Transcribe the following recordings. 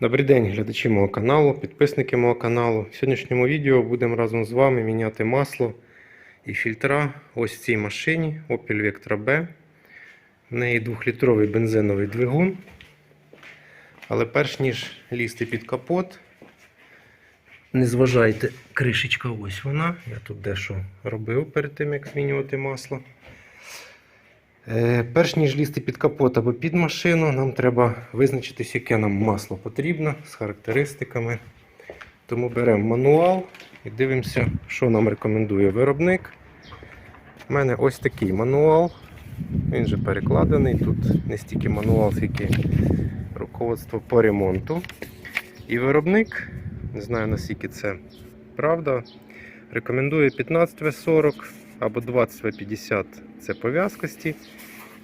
Добрий день, глядачі мого каналу, підписники мого каналу. В сьогоднішньому відео будемо разом з вами міняти масло і фільтра ось в цій машині Opel Vectra B. В неї 2-літровий бензиновий двигун. Але перш ніж лізти під капот, не зважайте, кришечка ось вона. Я тут дещо робив перед тим, як змінювати масло. Е, Перш ніж лізти під капот або під машину, нам треба визначитись, яке нам масло потрібно з характеристиками. Тому беремо мануал і дивимося, що нам рекомендує виробник. У мене ось такий мануал. Він же перекладений. Тут не стільки мануал, скільки руководство по ремонту. І виробник, не знаю наскільки це правда, рекомендує 15В40 або 20В50 це по в'язкості.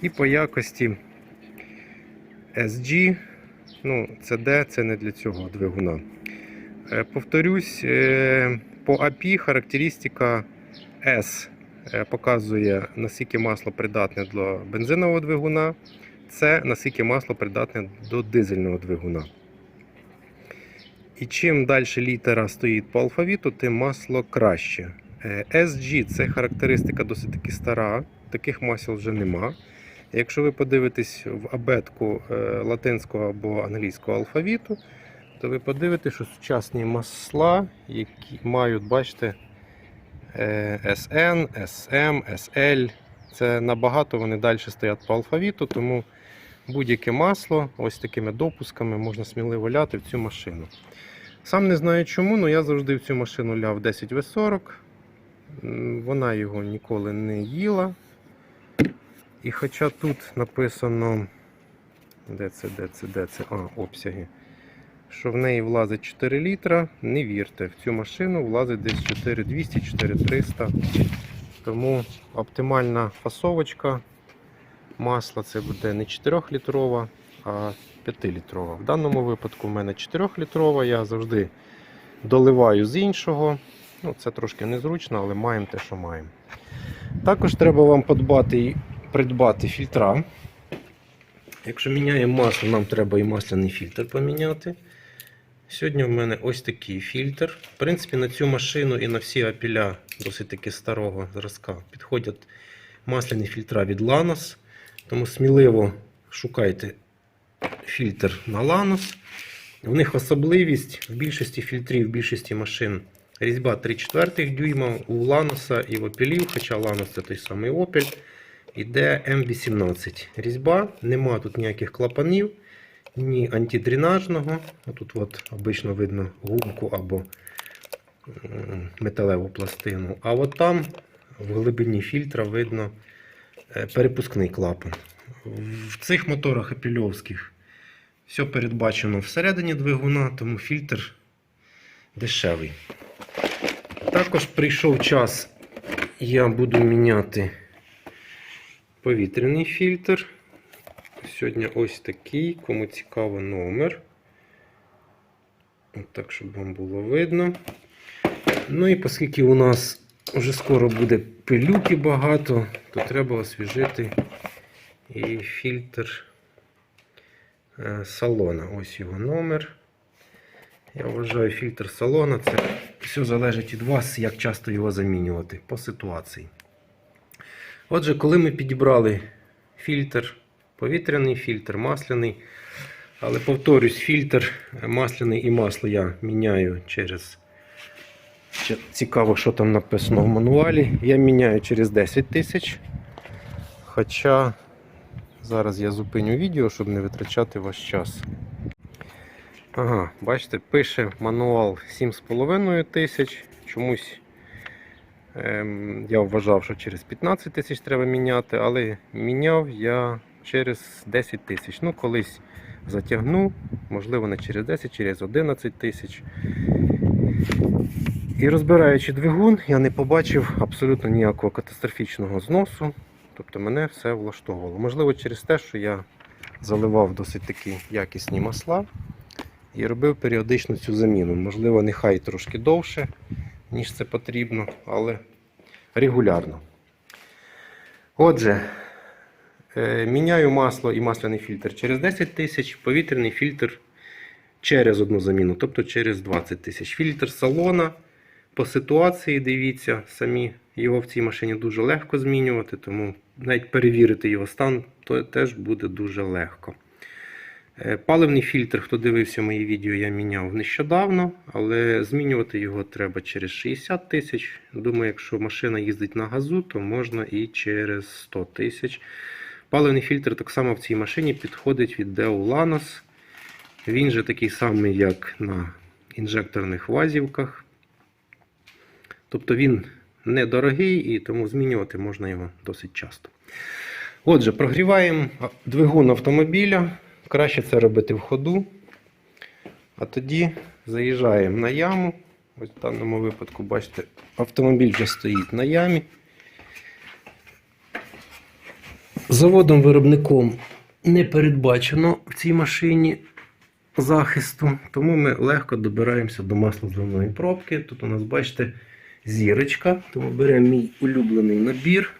І по якості SG, ну, CD це не для цього двигуна. Е, Повторюсь, е, по API характеристика S е, показує, наскільки масло придатне для бензинового двигуна, це наскільки масло придатне до дизельного двигуна. І чим далі літера стоїть по алфавіту, тим масло краще. Е, SG це характеристика досить таки стара, таких масел вже нема. Якщо ви подивитесь в абетку е, латинського або англійського алфавіту, то ви подивитесь, що сучасні масла, які мають, бачите, е, SN, SM, SL, це набагато вони далі стоять по алфавіту, тому будь-яке масло ось такими допусками можна сміливо ляти в цю машину. Сам не знаю чому, але я завжди в цю машину ляв 10В40. Вона його ніколи не їла. І хоча тут написано, де це, де це, де це, а, обсяги, що в неї влазить 4 літра, не вірте, в цю машину влазить десь 4200, 4300. Тому оптимальна фасовочка масла це буде не 4-літрова, а 5-літрова. В даному випадку в мене 4-літрова, я завжди доливаю з іншого. Ну, Це трошки незручно, але маємо те, що маємо. Також треба вам подбати і придбати фільтра. Якщо міняємо масло, нам треба і масляний фільтр поміняти. Сьогодні в мене ось такий фільтр. В принципі, на цю машину і на всі апіля досить таки старого зразка підходять масляні фільтра від Lanos. Тому сміливо шукайте фільтр на Lanos. У них особливість в більшості фільтрів, в більшості машин різьба 3,4 дюйма у Ланоса і в Opel, хоча Ланос це той самий Opel, іде М18 різьба, нема тут ніяких клапанів, ні антидренажного. Тут от обично видно гумку або металеву пластину. А от там в глибині фільтра видно е, перепускний клапан. В цих моторах апельовських все передбачено всередині двигуна, тому фільтр дешевий. Також прийшов час, я буду міняти повітряний фільтр. Сьогодні ось такий, кому цікаво номер. От так, щоб вам було видно. Ну і оскільки у нас вже скоро буде пилюки багато, то треба освіжити і фільтр е, салона. Ось його номер. Я вважаю, фільтр салона це все залежить від вас, як часто його замінювати по ситуації. Отже, коли ми підібрали фільтр, повітряний фільтр, масляний. Але повторюсь, фільтр масляний і масло я міняю через. Цікаво, що там написано в мануалі. Я міняю через 10 тисяч. Хоча зараз я зупиню відео, щоб не витрачати ваш час. Ага, бачите, пише мануал 7,5 тисяч. Чомусь ем, я вважав, що через 15 тисяч треба міняти, але міняв я через 10 тисяч. Ну, колись затягну, можливо, не через 10, через 11 тисяч. І розбираючи двигун, я не побачив абсолютно ніякого катастрофічного зносу. Тобто мене все влаштовувало. Можливо, через те, що я заливав досить такі якісні масла і робив періодично цю заміну. Можливо, нехай трошки довше, ніж це потрібно, але регулярно. Отже, е, міняю масло і масляний фільтр через 10 тисяч, повітряний фільтр через одну заміну, тобто через 20 тисяч. Фільтр салона по ситуації, дивіться, самі його в цій машині дуже легко змінювати, тому навіть перевірити його стан то теж буде дуже легко. Е, Паливний фільтр, хто дивився мої відео, я міняв нещодавно, але змінювати його треба через 60 тисяч. Думаю, якщо машина їздить на газу, то можна і через 100 тисяч. Паливний фільтр так само в цій машині підходить від Deolanos. Він же такий самий, як на інжекторних вазівках. Тобто він недорогий і тому змінювати можна його досить часто. Отже, прогріваємо двигун автомобіля. Краще це робити в ходу. А тоді заїжджаємо на яму. Ось в даному випадку, бачите, автомобіль вже стоїть на ямі. Заводом-виробником не передбачено в цій машині захисту, тому ми легко добираємося до маслозливної пробки. Тут у нас, бачите, зірочка, тому беремо мій улюблений набір.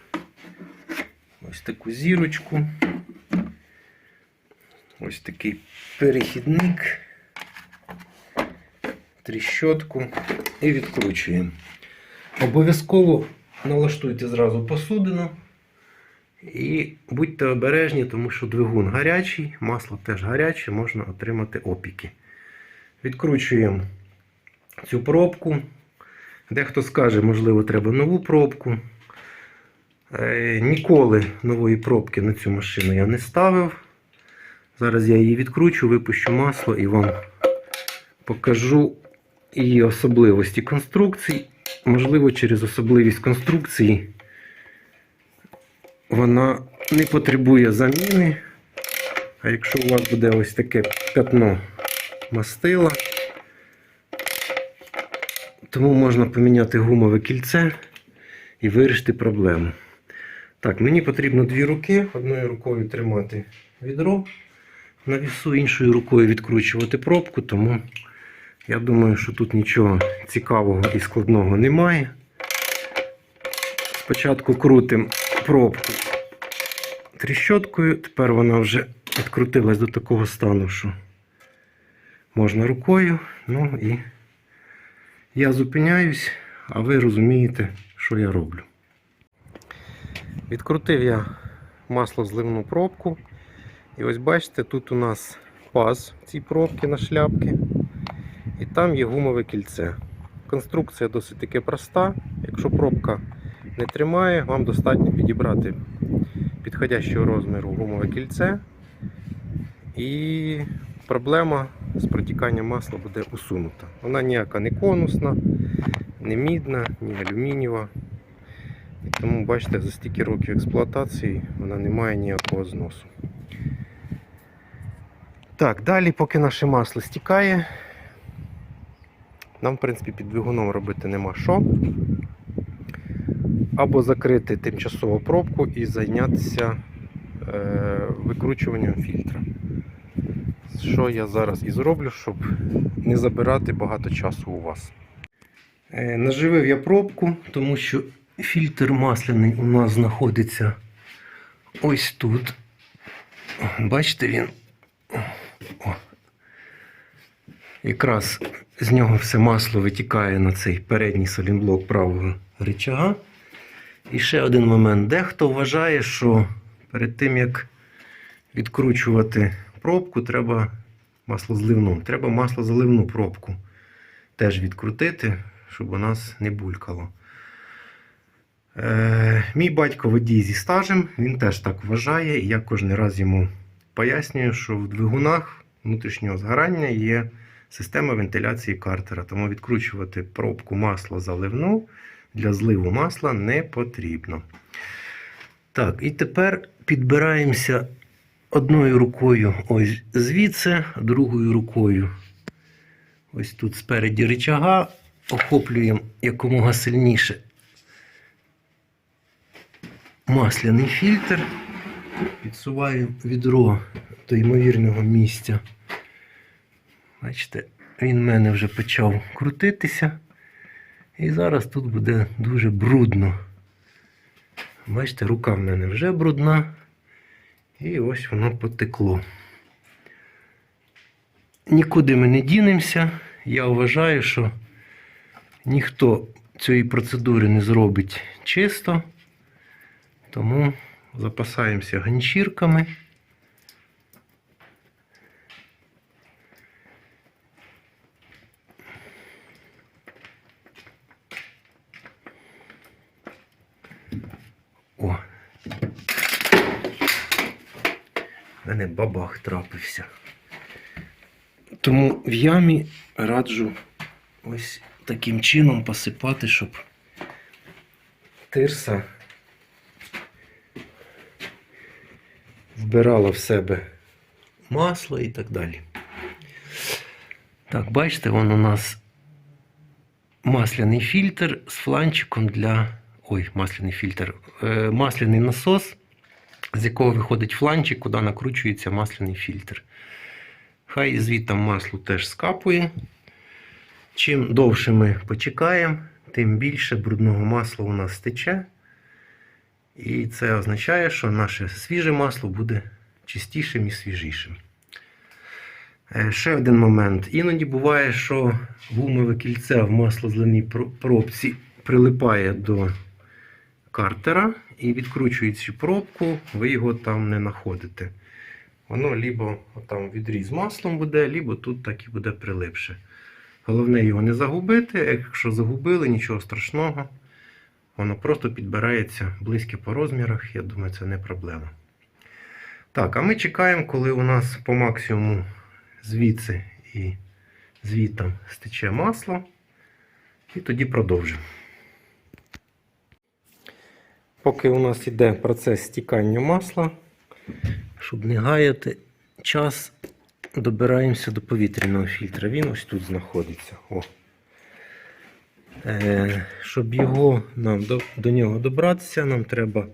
Ось таку зірочку. Ось такий перехідник, тріщотку і відкручуємо. Обов'язково налаштуйте зразу посудину і будьте обережні, тому що двигун гарячий, масло теж гаряче, можна отримати опіки. Відкручуємо цю пробку. Дехто скаже, можливо, треба нову пробку. Е, Ніколи нової пробки на цю машину я не ставив. Зараз я її відкручу, випущу масло і вам покажу її особливості конструкцій. Можливо, через особливість конструкції вона не потребує заміни. А якщо у вас буде ось таке пятно мастила, тому можна поміняти гумове кільце і вирішити проблему. Так, мені потрібно дві руки. Одною рукою тримати відро на вісу, іншою рукою відкручувати пробку, тому я думаю, що тут нічого цікавого і складного немає. Спочатку крутимо пробку тріщоткою, тепер вона вже відкрутилась до такого стану, що можна рукою. Ну і я зупиняюсь, а ви розумієте, що я роблю. Відкрутив я маслозливну пробку. І ось бачите, тут у нас паз цій пробці на шляпки. І там є гумове кільце. Конструкція досить таки проста. Якщо пробка не тримає, вам достатньо підібрати підходящого розміру гумове кільце. І проблема з протіканням масла буде усунута. Вона ніяка не конусна, не мідна, ні алюмінієва. І тому, бачите, за стільки років експлуатації вона не має ніякого зносу. Так, далі, поки наше масло стікає, нам, в принципі, під двигуном робити нема що. Або закрити тимчасово пробку і зайнятися е, викручуванням фільтра. Що я зараз і зроблю, щоб не забирати багато часу у вас. Е, наживив я пробку, тому що фільтр масляний у нас знаходиться ось тут. Бачите, він о. Якраз з нього все масло витікає на цей передній солінблок правого рычага. І ще один момент. Дехто вважає, що перед тим як відкручувати пробку, треба маслозливну. Треба маслозаливну пробку теж відкрутити, щоб у нас не булькало. Е, мій батько водій зі стажем, він теж так вважає. І я кожен раз йому пояснюю, що в двигунах внутрішнього згорання є система вентиляції картера. Тому відкручувати пробку масла заливну для зливу масла не потрібно. Так, і тепер підбираємося одною рукою ось звідси, другою рукою. Ось тут спереді рычага, охоплюємо якомога сильніше масляний фільтр, підсуваємо відро до ймовірного місця. Бачите, він в мене вже почав крутитися. І зараз тут буде дуже брудно. Бачите, рука в мене вже брудна. І ось воно потекло. нікуди ми не дінемося. Я вважаю, що ніхто цієї процедури не зробить чисто. Тому запасаємося ганчірками. О. В мене бабах трапився. Тому в ямі раджу ось таким чином посипати, щоб тирса вбирала в себе масло і так далі. Так, бачите, вон у нас масляний фільтр з фланчиком для. Ой, масляний фільтр. Е, масляний насос, з якого виходить фланчик, куди накручується масляний фільтр. Хай звідти масло теж скапує. Чим довше ми почекаємо, тим більше брудного масла у нас тече. І це означає, що наше свіже масло буде чистішим і свіжішим. Е, Ще один момент. Іноді буває, що гумове кільце в маслозливній про- пробці прилипає до картера і відкручуючи пробку, ви його там не знаходите. Воно лібо там відріз маслом буде, лібо тут так і буде прилипше. Головне його не загубити. Якщо загубили, нічого страшного. Воно просто підбирається близьке по розмірах. Я думаю, це не проблема. Так, а ми чекаємо, коли у нас по максимуму звідси і звідти стече масло. І тоді продовжимо. Поки у нас йде процес стікання масла, щоб не гаяти час, добираємося до повітряного фільтра. Він ось тут знаходиться. О. Е, щоб його, нам, до, до нього добратися, нам треба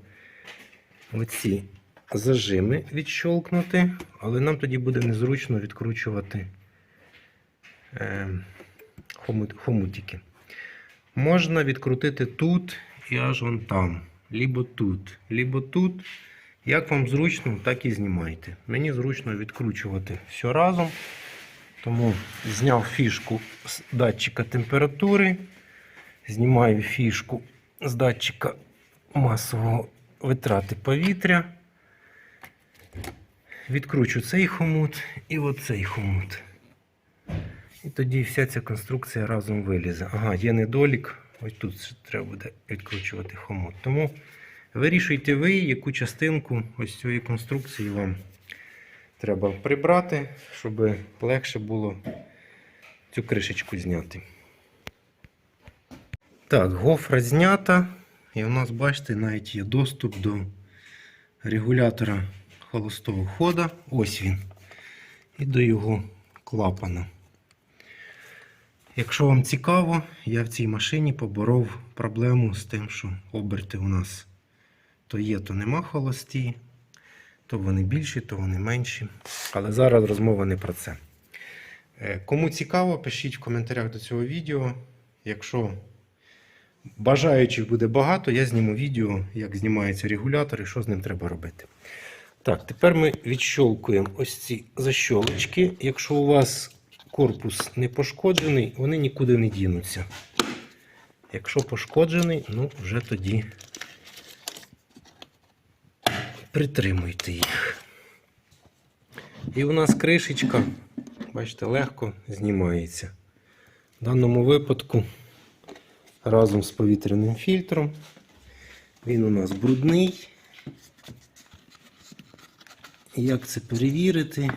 оці зажими відщолкнути, але нам тоді буде незручно відкручувати е, хомут, хомутики. Можна відкрутити тут і аж вон там. Лібо тут, лібо тут. Як вам зручно, так і знімайте. Мені зручно відкручувати все разом. Тому зняв фішку з датчика температури. Знімаю фішку з датчика масового витрати повітря. Відкручу цей хомут і оцей хомут. І тоді вся ця конструкція разом вилізе. Ага, є недолік. Ось тут треба буде відкручувати хомут. Тому вирішуйте ви, яку частинку ось цієї конструкції вам треба прибрати, щоб легше було цю кришечку зняти. Так, гофра знята. І у нас, бачите, навіть є доступ до регулятора холостого хода. Ось він. І до його клапана. Якщо вам цікаво, я в цій машині поборов проблему з тим, що оберти у нас то є, то нема холості, то вони більші, то вони менші. Але зараз розмова не про це. Е, Кому цікаво, пишіть в коментарях до цього відео. Якщо бажаючих буде багато, я зніму відео, як знімається регулятор і що з ним треба робити. Так, тепер ми відщолкуємо ось ці защолочки. Якщо у вас корпус не пошкоджений, вони нікуди не дінуться. Якщо пошкоджений, ну вже тоді притримуйте їх. І у нас кришечка, бачите, легко знімається. В даному випадку разом з повітряним фільтром. Він у нас брудний. Як це перевірити?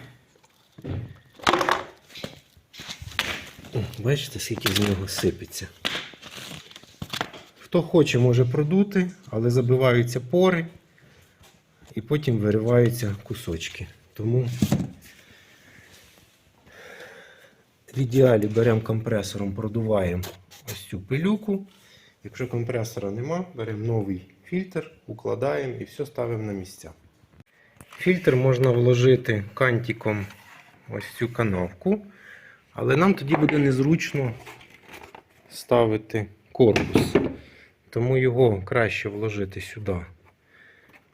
Бачите, скільки з нього сипеться. Хто хоче, може продути, але забиваються пори і потім вириваються кусочки. Тому в ідеалі беремо компресором, продуваємо ось цю пилюку. Якщо компресора нема, беремо новий фільтр, укладаємо і все ставимо на місця. Фільтр можна вложити кантиком ось цю канавку, але нам тоді буде незручно ставити корпус. Тому його краще вложити сюди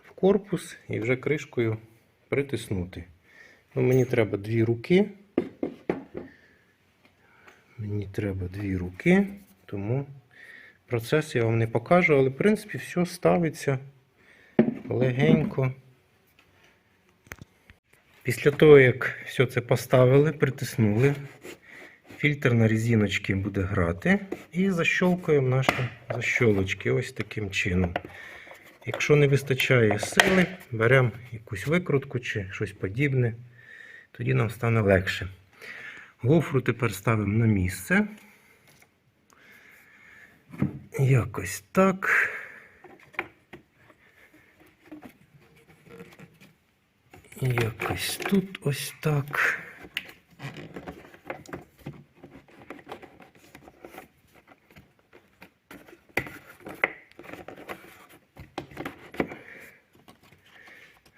в корпус і вже кришкою притиснути. Ну, мені треба дві руки, Мені треба дві руки, тому процес я вам не покажу, але в принципі все ставиться легенько. Після того, як все це поставили, притиснули, фільтр на резиночки буде грати і защолкуємо наші защолочки ось таким чином. Якщо не вистачає сили, беремо якусь викрутку чи щось подібне, тоді нам стане легше. Гофру тепер ставимо на місце. Якось так. Якось тут ось так.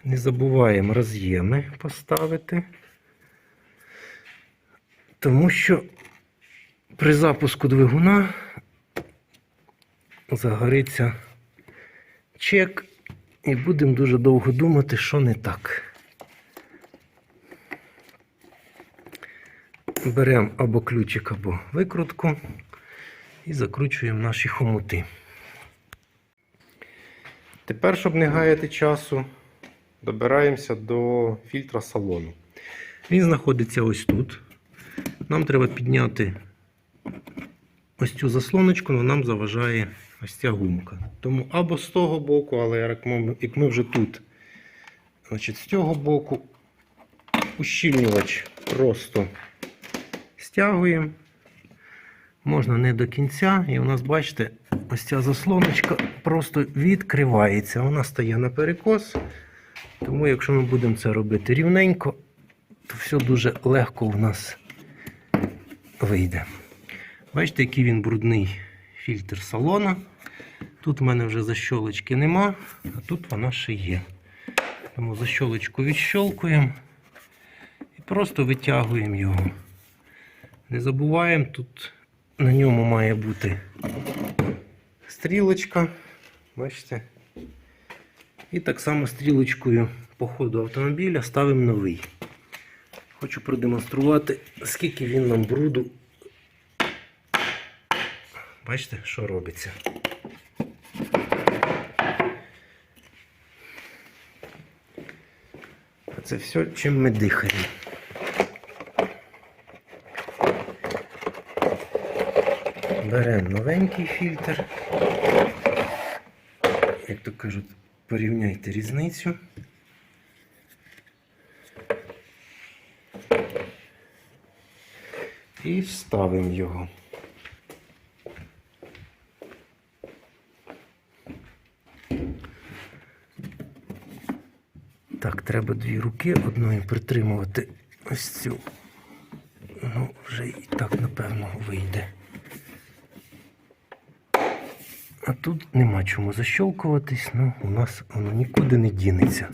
Не забуваємо роз'єми поставити, тому що при запуску двигуна загориться чек і будемо дуже довго думати, що не так. Беремо або ключик, або викрутку і закручуємо наші хомути. Тепер, щоб не гаяти часу, добираємося до фільтра салону. Він знаходиться ось тут. Нам треба підняти ось цю заслоночку, але нам заважає ось ця гумка. Тому або з того боку, але як ми, вже тут, значить, з цього боку ущільнювач просто стягуємо. Можна не до кінця, і у нас, бачите, ось ця заслоночка просто відкривається. Вона стає на перекос. Тому, якщо ми будемо це робити рівненько, то все дуже легко у нас вийде. Бачите, який він брудний фільтр салона. Тут в мене вже защолочки нема, а тут вона ще є. Тому защолочку відщолкуємо і просто витягуємо його. Не забуваємо, тут на ньому має бути стрілочка. Бачите? І так само стрілочкою по ходу автомобіля ставимо новий. Хочу продемонструвати, скільки він нам бруду. Бачите, що робиться. А Це все, чим ми дихаємо. Беремо новенький фільтр. Як то кажуть, порівняйте різницю. І вставимо його. Так, треба дві руки одною притримувати ось цю. Ну, вже і так, напевно, вийде. А тут нема чому защолкуватись, ну у нас воно нікуди не дінеться.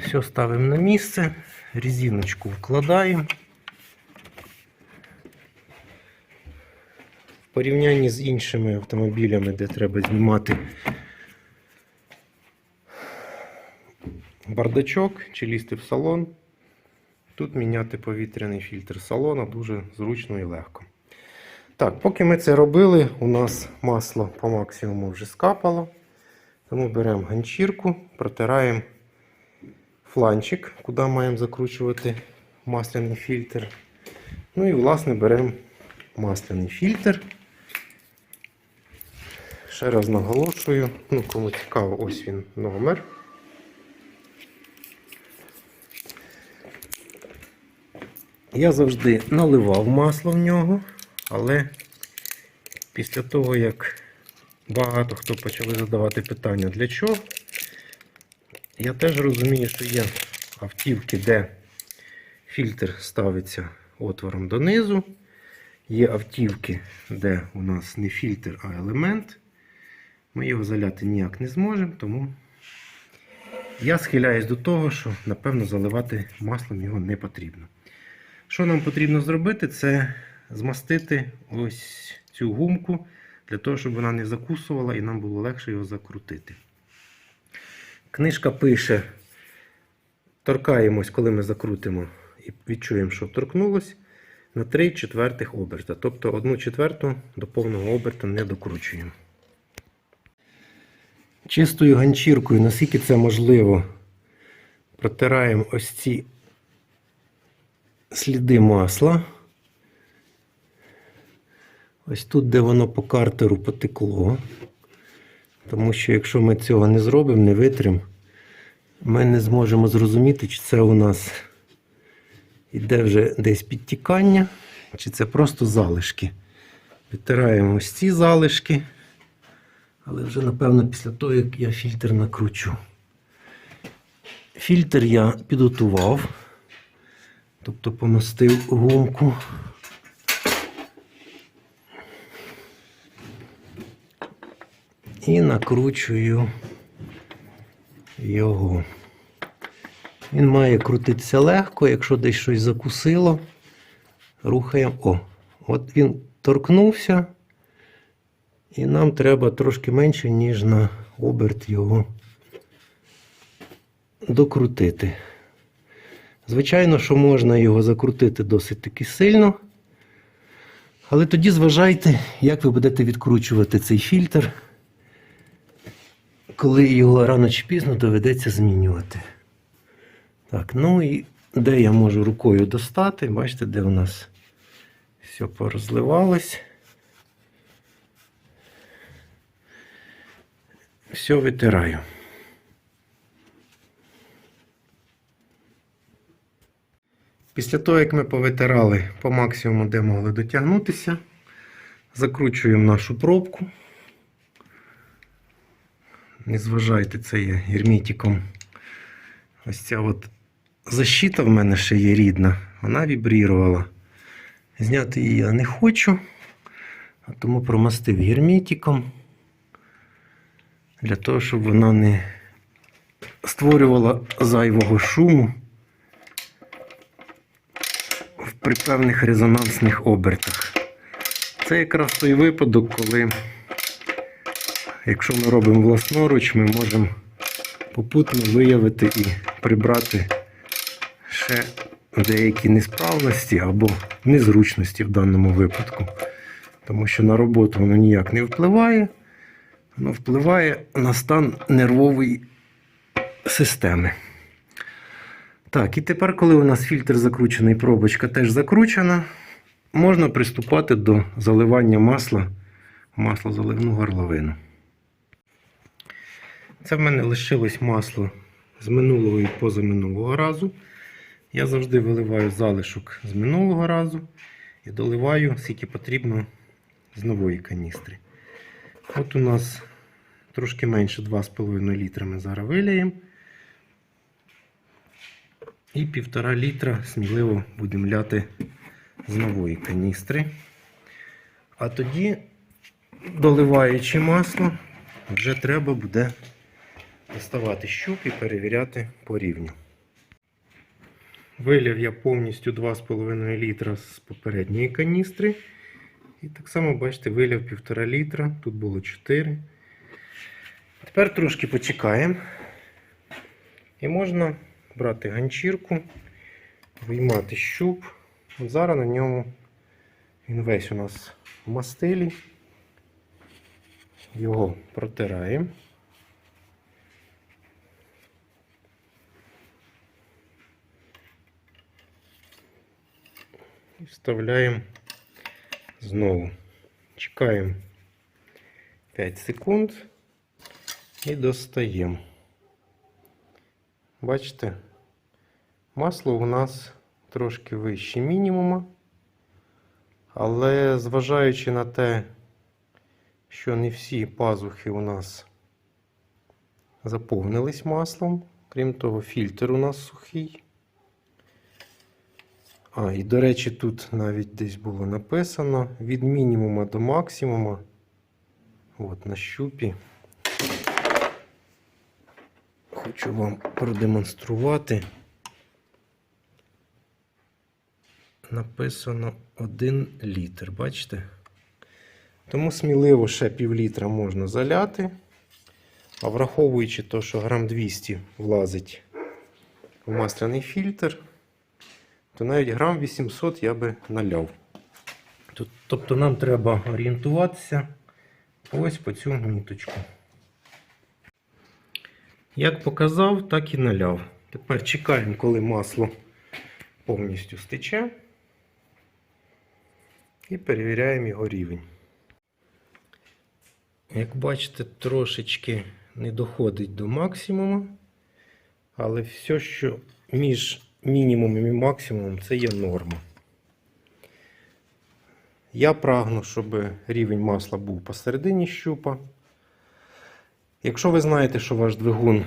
Все ставимо на місце, резиночку вкладаємо. Порівнянні з іншими автомобілями, де треба знімати бардачок чи лізти в салон, тут міняти повітряний фільтр салона дуже зручно і легко. Так, поки ми це робили, у нас масло по максимуму вже скапало. Тому беремо ганчірку, протираємо фланчик, куди маємо закручувати масляний фільтр. Ну і, власне, беремо масляний фільтр. Ще раз наголошую, ну, кому цікаво, ось він номер. Я завжди наливав масло в нього. Але після того, як багато хто почали задавати питання для чого, я теж розумію, що є автівки, де фільтр ставиться отвором донизу. Є автівки, де у нас не фільтр, а елемент. Ми його заляти ніяк не зможемо, тому я схиляюсь до того, що, напевно, заливати маслом його не потрібно. Що нам потрібно зробити, це змастити ось цю гумку для того, щоб вона не закусувала і нам було легше його закрутити. Книжка пише: торкаємось, коли ми закрутимо і відчуємо, що торкнулось. на 3 четвертих оберта. Тобто 1 четверту до повного оберта не докручуємо. Чистою ганчіркою, наскільки це можливо, протираємо ось ці сліди масла. Ось тут, де воно по картеру потекло. Тому що якщо ми цього не зробимо, не витримо, ми не зможемо зрозуміти, чи це у нас іде вже десь підтікання, чи це просто залишки. Відтираємо ось ці залишки. Але вже, напевно, після того, як я фільтр накручу. Фільтр я підготував, тобто помастив гумку. І накручую його. Він має крутитися легко, якщо десь щось закусило, рухаємо. О, от він торкнувся, і нам треба трошки менше, ніж на оберт його докрутити. Звичайно, що можна його закрутити досить таки сильно. Але тоді зважайте, як ви будете відкручувати цей фільтр, коли його рано чи пізно доведеться змінювати. Так, ну і де я можу рукою достати, бачите, де у нас все порозливалось. Все витираю. Після того, як ми повитирали по максимуму, де могли дотягнутися, закручуємо нашу пробку. Не зважайте, це є герметиком. Ось ця от защита в мене ще є рідна, вона вібрірувала. Зняти її я не хочу, тому промастив герметиком для того, щоб вона не створювала зайвого шуму при певних резонансних обертах. Це якраз той випадок, коли, якщо ми робимо власноруч, ми можемо попутно виявити і прибрати ще деякі несправності або незручності в даному випадку. Тому що на роботу воно ніяк не впливає, воно впливає на стан нервової системи. Так, і тепер, коли у нас фільтр закручений, пробочка теж закручена, можна приступати до заливання масла в маслозаливну горловину. Це в мене лишилось масло з минулого і позаминулого разу. Я завжди виливаю залишок з минулого разу і доливаю, скільки потрібно з нової каністри. От у нас трошки менше 2,5 літра ми зараз виліємо. І півтора літра сміливо будемо ляти з нової каністри. А тоді, доливаючи масло, вже треба буде доставати щуп і перевіряти по рівню. Вилив я повністю 2,5 літра з попередньої каністри. І так само, бачите, вилив 1,5 літра, тут було 4. Тепер трошки почекаємо. І можна брати ганчірку, виймати щуп. От зараз на ньому він весь у нас в мастилі. Його протираємо. І вставляємо знову. Чекаємо 5 секунд і достаємо. Бачите, масло у нас трошки вище мінімума, але зважаючи на те, що не всі пазухи у нас заповнились маслом, крім того, фільтр у нас сухий. А, і до речі, тут навіть десь було написано від мінімума до максимума. От на щупі. Хочу вам продемонструвати. Написано 1 літр, бачите? Тому сміливо ще пів літра можна заляти. А враховуючи те, що грам 200 влазить в масляний фільтр, то навіть грам 800 я би наляв. Тобто нам треба орієнтуватися ось по цю ниточку. Як показав, так і наляв. Тепер чекаємо, коли масло повністю стече. І перевіряємо його рівень. Як бачите, трошечки не доходить до максимуму. Але все, що між мінімумом і максимумом, це є норма. Я прагну, щоб рівень масла був посередині щупа. Якщо ви знаєте, що ваш двигун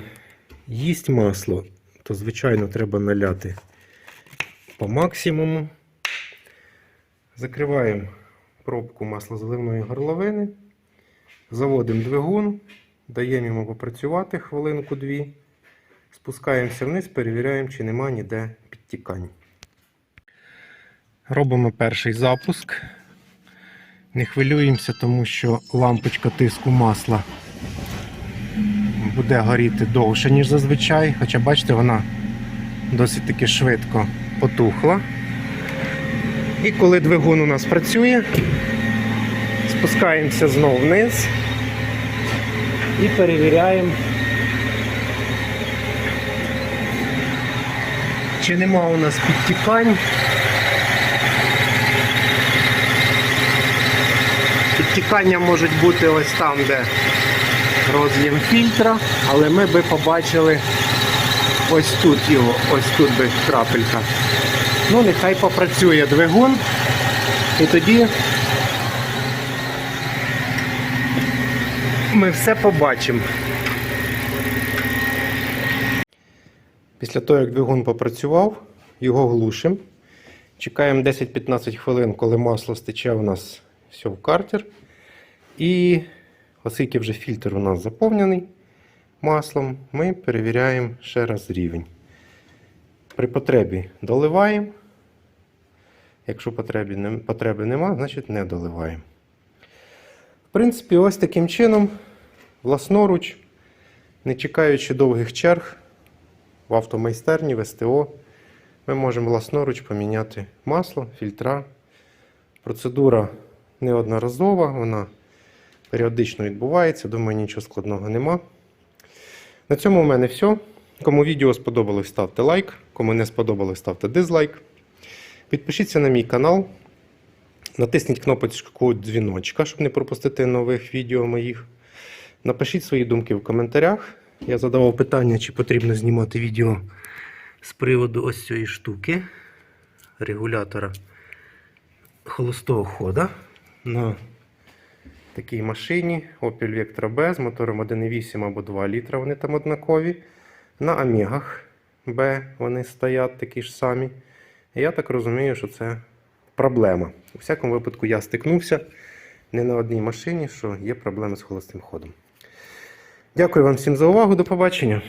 їсть масло, то звичайно треба наляти по максимуму. Закриваємо пробку маслозаливної горловини, заводимо двигун, даємо йому попрацювати хвилинку-дві, спускаємося вниз, перевіряємо, чи нема ніде підтікань. Робимо перший запуск. Не хвилюємося, тому що лампочка тиску масла буде горіти довше, ніж зазвичай. Хоча, бачите, вона досить таки швидко потухла. І коли двигун у нас працює, спускаємося знову вниз і перевіряємо, чи нема у нас підтікань. Підтікання можуть бути ось там, де роз'єм фільтра, але ми би побачили ось тут його, ось тут би крапелька. Ну, нехай попрацює двигун. І тоді ми все побачимо. Після того, як двигун попрацював, його глушимо. Чекаємо 10-15 хвилин, коли масло стече у нас все в картер. І оскільки вже фільтр у нас заповнений маслом, ми перевіряємо ще раз рівень. При потребі доливаємо. Якщо потреби, не- потреби нема, значить не доливаємо. В принципі, ось таким чином, власноруч, не чекаючи довгих черг в автомайстерні, в СТО, ми можемо власноруч поміняти масло, фільтра. Процедура неодноразова, вона періодично відбувається. Думаю, нічого складного нема. На цьому в мене все. Кому відео сподобалось, ставте лайк. Кому не сподобалось, ставте дизлайк. Підпишіться на мій канал. Натисніть кнопочку дзвіночка, щоб не пропустити нових відео моїх. Напишіть свої думки в коментарях. Я задавав питання, чи потрібно знімати відео з приводу ось цієї штуки регулятора холостого хода на такій машині Opel Vectra B з мотором 1,8 або 2 літра. Вони там однакові. На Омегах B вони стоять такі ж самі. Я так розумію, що це проблема. У всякому випадку я стикнувся не на одній машині, що є проблеми з холостим ходом. Дякую вам всім за увагу. До побачення.